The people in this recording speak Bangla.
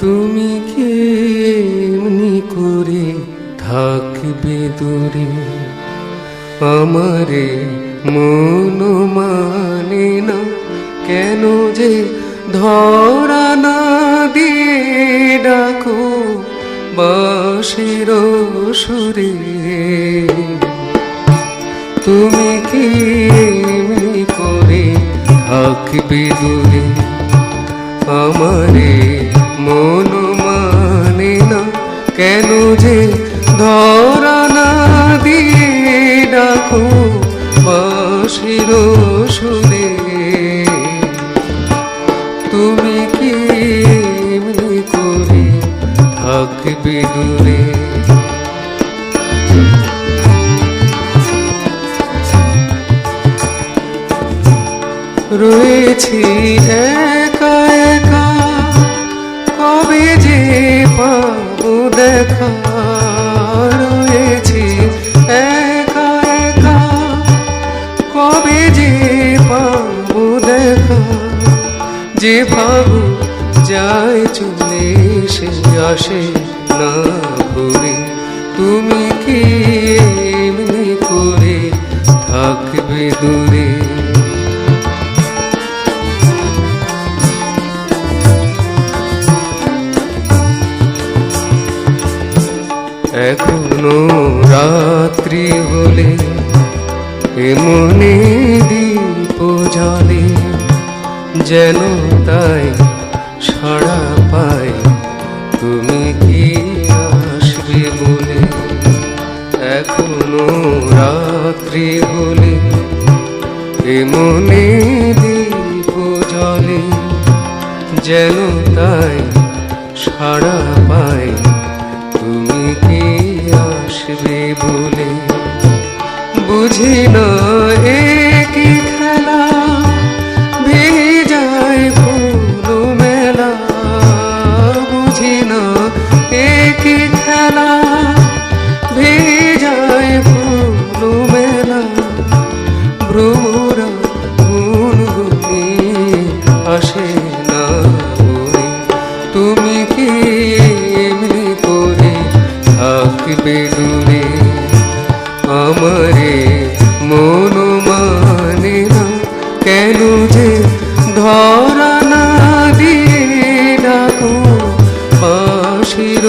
তুমি কি এমনি করে থাকবে দূরে? আমারে মন মানে না, কেন যে ধরা না দিয়ে ডাকো বাসির সুরে? তুমি কি করে থাকবে দূরে? ডাকো বাসির সুরে তুমি কি করে থাকবে দূরে? রয়েছি একা যে ভাবু যায় চলে, সে আসে না ঘুরে তুমি কি এমনি করে থাকবে দূরে? এখনও রাত্রি হলে এমনি জলে যেন তাই সাড়া পাই। তুমি কি আসবে বলে? এখনও রাত্রি হলে এমনি দীপ জলে যেন তাই সাড়া পাই। তুমি কি আসবে বলে? বুঝি না থাকবে দূরে আমারে মন মানে না কেন যে ধরা না দিয়ে ডাকো বাঁশির